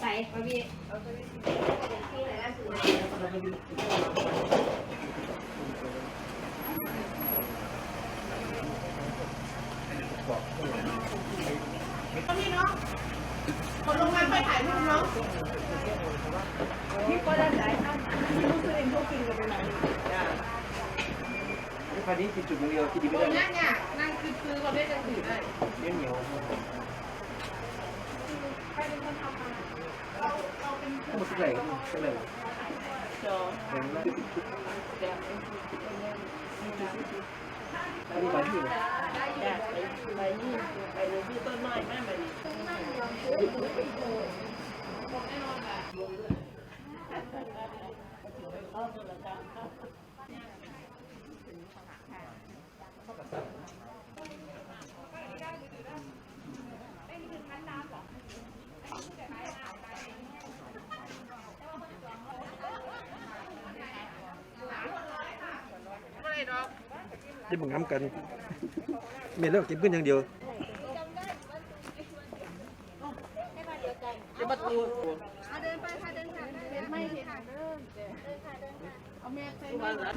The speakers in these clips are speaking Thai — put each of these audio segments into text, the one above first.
ใส่ปะพี่พี่เนาะคนลงมาไปถ่ายรูปเนาะพี่ก็ได้จ่ายค่าพี่รู้สึกเองพวกกินกันไปไหนพอดีติดจุดเดียวที่ดีตไม่รงได้นี้เนี่ยนั่งคือคือเราได้จังถือได้ เหนียวเหนียว ใครเป็นคนทำมาเราเรา เป็นหมดทุกเลย ทุกเลยจอเป็นแล้วแดงอันนี้มาที่เลยแดงไปนี่ไปเลยที่ต้นไม้แม่ไปนี่ที่มึงทำกันเมียเลิกกินขึ้นอย่างเดียวจะมาตู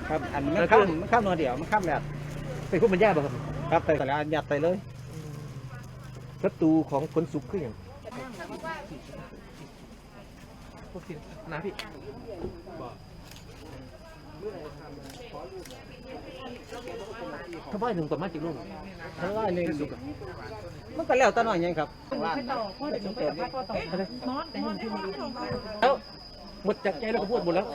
ครับอันมันข้ามมันข้ามนอเดียวมันข้ามแบบเป็นผู้บรรยายบ่ครับครับแต่ละยัดไปเลยศัตรูของคนสุขคืออย่างนะพี่ ถ้าว่าหนึ่งประมาณกี่ลูกเพราะว่าเลยมันก็แล้วตาหน่อยยังครับแล้วหมดจากใจแล้วก็พูดหมดแล้ว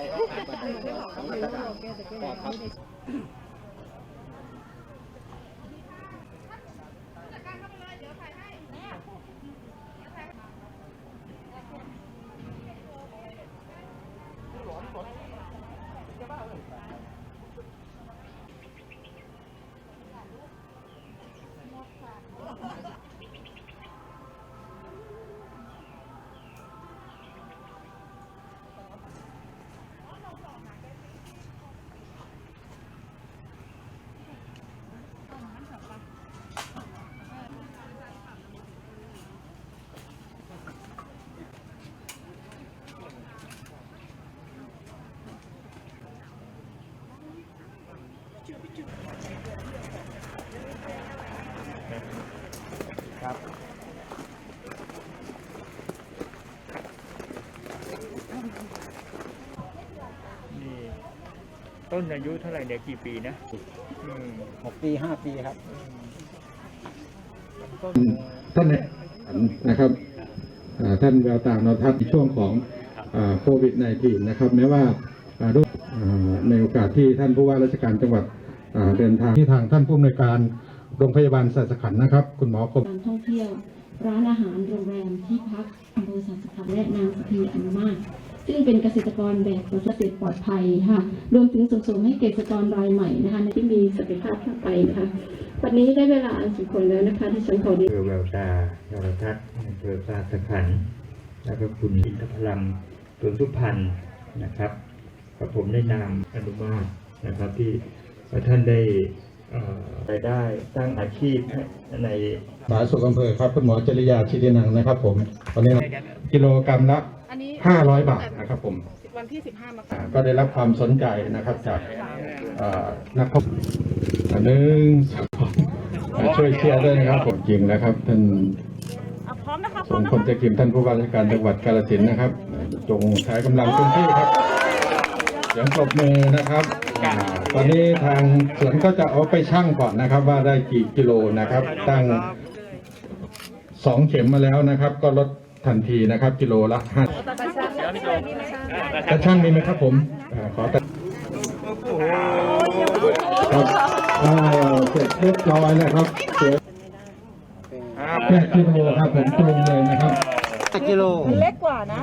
ต้นอายุเท่าไหร่เนี่ยกี่ปีนะอืมหกปีห้าปีครับต้นท่านเนี่ยนะครับอ่าท่านแววตานนทัศน์ในช่วงของอ่าโควิด -19 นะครับแม้ว่าอ่าด้วยอ่าในโอกาสที่ท่านผู้ว่าราชการจังหวัดอ่าเดินทางที่ทางท่านผู้อำนวยการโรงพยาบาลสัตว์สขันธ์นะครับ คุณหมอคมการท่องเที่ยว ร้านอาหารโรงแรมที่พักอำเภอสัตว์สขันและนางสะพีอนุมาตร ซึ่งเป็นเกษตรกรแบบเกษตรปลอดภัยค่ะรวมถึงส่งเสริมให้เกษตรกรรายใหม่นะคะในที่มีศักยภาพทั่วไปนะคะวันนี้ได้เวลาอันสมควรแล้วนะคะที่ฉันขออำเภอแววตาแววทัศน์อำเภอปราสขันธ์แล้วก็คุณอินทพลัมสวนสุพรรณนะครับกับผมได้นามอนุมาตนะครับที่ท่านได้เอ่อรายได้สร้างอาชีพในสาธารณสุขอำเภอครับคุณหมอจริยาชิตินังนะครับผมวันนี้กิโลกรัมละอันนี้ 500 บาทนะครับผมวันที่ 15มกอ่าราคมก็ได้รับความสนใจนะครับจากเอ่อนักท่องอันหนึ่งสองอ่าช่วยเชียร์ด้วยนะครับผมจริงนะครับท่านอะพร้อมนะคะพสร้อมมนะพลคะเจกิมท่านผู้ว่าราชการจังหวัดกาฬสินธุ์นะครับ จงใช้กำลังเต็มที่ครับเสียงปรบมือนะครับอ่าตอนนี้ทางสวนก็จะเอาไปชั่งก่อนนะครับ ว่าได้กี่กิโลนะครับ ตั้งสองเข็มมาแล้วนะครับ ก็ลดทันทีนะครับ กิโลละห้า จะช่างมีไหมครับผมอ่าขอแต่ครับอ่าเสร็จเรียบร้อยนะครับเสือแค่กิโลครับผมตรงเลยนะครับกิโลเล็กกว่านะ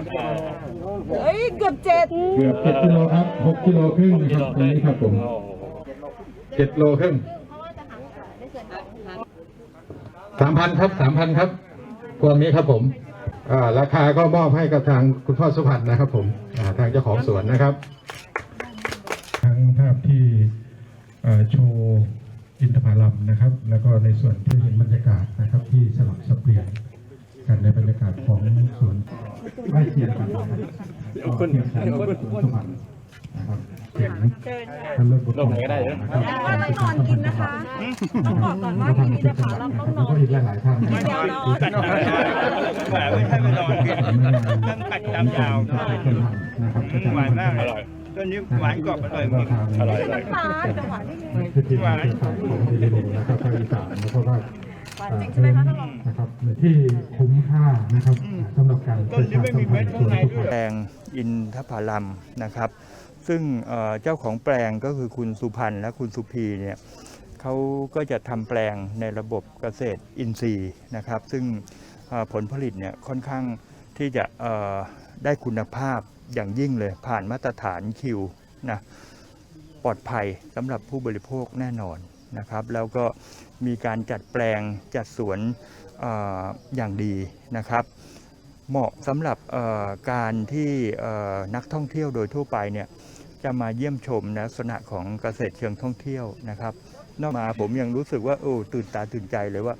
เอ้ยเกือบเจ็ดเกือบเจ็ดกิโลครับหกกิโลครึ่งนะครับตรงนี้ครับผมเจ็ดโลครึ่งสามพันครับสามพันครับพวงนี้ครับผมอ่า ราคาก็มอบให้กับทางคุณพ่อสุพรรณนะครับ ผมอ่าทางเจ้าของสวนนะครับ ทั้งภาพที่เอ่อโชว์อินทผลัมนะครับ แล้วก็ในส่วนที่เห็นบรรยากาศนะครับ ที่สลับสับเปลี่ยนกันในบรรยากาศของสวนไร่จิเอาคนเอาคนนะครับถึงท่านเลิศบุตรไหนก็ได้นะครับว่าต้องนอนกินนะคะ ต้องบอกก่อนว่าที่นี่นะคะเราต้องนแล้วอน ก็อีกหลายๆท่านนะเดีคยวรับ นอนไม่ใช่ไม่นอนกินนั่งปัดตามยาวนะครับหวานมากอร่อยต้นนี้หวานกรอบอร่อยอร่อยอร่อยฟ้าจังหวะที่มีคือทีมงานเครือข่ายของทีรีแล้วก็ภาคอีสานแล้วก็ว่าหวานจริงใช่ไหมคะท่านรอง นะครับที่คุ้มค่านะครับสำหรับการประชาสัมพันธ์ส่วนทุกแปลงอินทผลัมนะครับ ซึ่งเจ้าของแปลงก็คือคุณสุพันธ์และคุณสุพีเนี่ยเขาก็จะทำแปลงในระบบเกษตรอินทรีย์นะครับ ซึ่งผลผลิตเนี่ยค่อนข้างที่จะได้คุณภาพอย่างยิ่งเลยผ่านมาตรฐานคิวนะปลอดภัยสำหรับผู้บริโภคแน่นอนนะครับ แล้วก็มีการจัดแปลงจัดสวนออย่างดีนะครับ เหมาะสำหรับการที่นักท่องเที่ยวโดยทั่วไปเนี่ย จะมาเยี่ยมชมในลักษณะของเกษตรเชิงท่องเที่ยวนะครับ นอกมาผมยังรู้สึกว่าโอ้ตื่นตาตื่นใจเลยว่า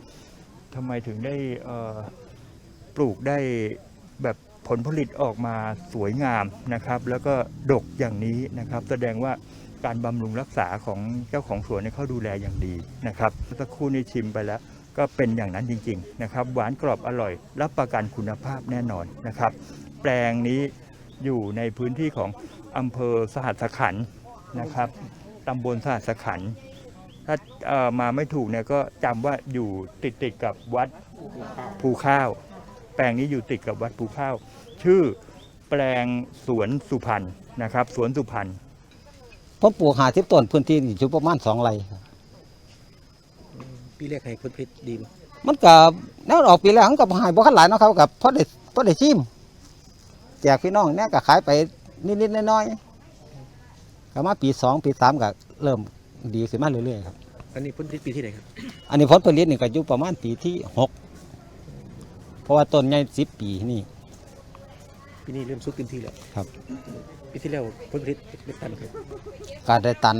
ทำไมถึงได้ปลูกได้แบบผลผลิตออกมาสวยงามนะครับ แล้วก็ดกอย่างนี้นะครับ แสดงว่าการบำรุงรักษาของเจ้าของสวนเนี่ยเขาดูแลอย่างดีนะครับสักครู่นี้ชิมไปแล้วก็เป็นอย่างนั้นจริง ๆ นะครับ หวานกรอบอร่อย รับประกันคุณภาพแน่นอนนะครับ แปลงนี้อยู่ในพื้นที่ของ อำเภอสหัสขันธ์นะครับตำบลสหัสขันธ์ถ้าเอ่อมาไม่ถูกเนี่ยก็จำว่าอยู่ติดติดๆกับวัดภูข้าว แปลงนี้อยู่ติดกับวัดภูข้าว ชื่อแปลงสวนสุพรรณนะครับ สวนสุพรรณผมปลูกหาทิพต้นพื้นที่นี่อยู่ประมาณสองไร่ครับปีแรกให้ผลผลิตดีมั้ยมันกับแนวออกปีแล้วมันกับหายบ่คันหลายเนาะครับกับพอได้พอได้ชิมแจกพี่น้องเนี่ยก็ขายไป นิดๆน้อยๆก็มาปีสองปีสามก็เริ่มดีขึ้นมาเรื่อยๆครับ อันนี้ผลผลิตปีที่ไหนครับ อันนี้ผลผลิตนี่ก็อยู่ประมาณปีที่หกเพราะว่าต้นใหญ่สิบปีนี่ปีนี้เริ่มสุกเต็มที่แล้วครับปีที่แล้วผลผลิตเป็นตันครับก็ได้ตัน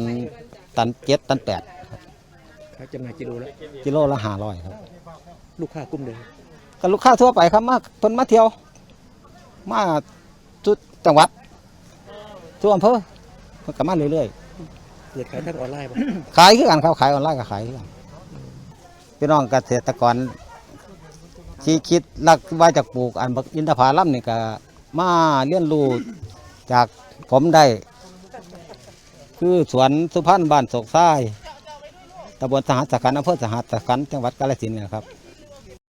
ตันเจ็ดตันแปดขายจำหน่ายกิโลแล้วกิโลละห้าร้อยครับ ลูกค้ากลุ่มเลยก็ลูกค้าทั่วไปครับมาเพิ่นมาเที่ยว มาทุกจังหวัด ทุกอำเภอเพิ่นก็มาเรื่อยๆเปิดขายทางออนไลน์ป่ะขายคือกันครับขายออนไลน์ก็ขายคือกันพี่น้องเกษตรกรที่คิดลักว่าจะปลูกอันบักอินทผลัมนี่ก็มาเรียนรู้จากผมได้ คือสวนสุพรรณบ้านโศกทรายตำบลสหัสขันธ์อำเภอสหัสขันธ์จังหวัดกาฬสินธุ์เนยครับ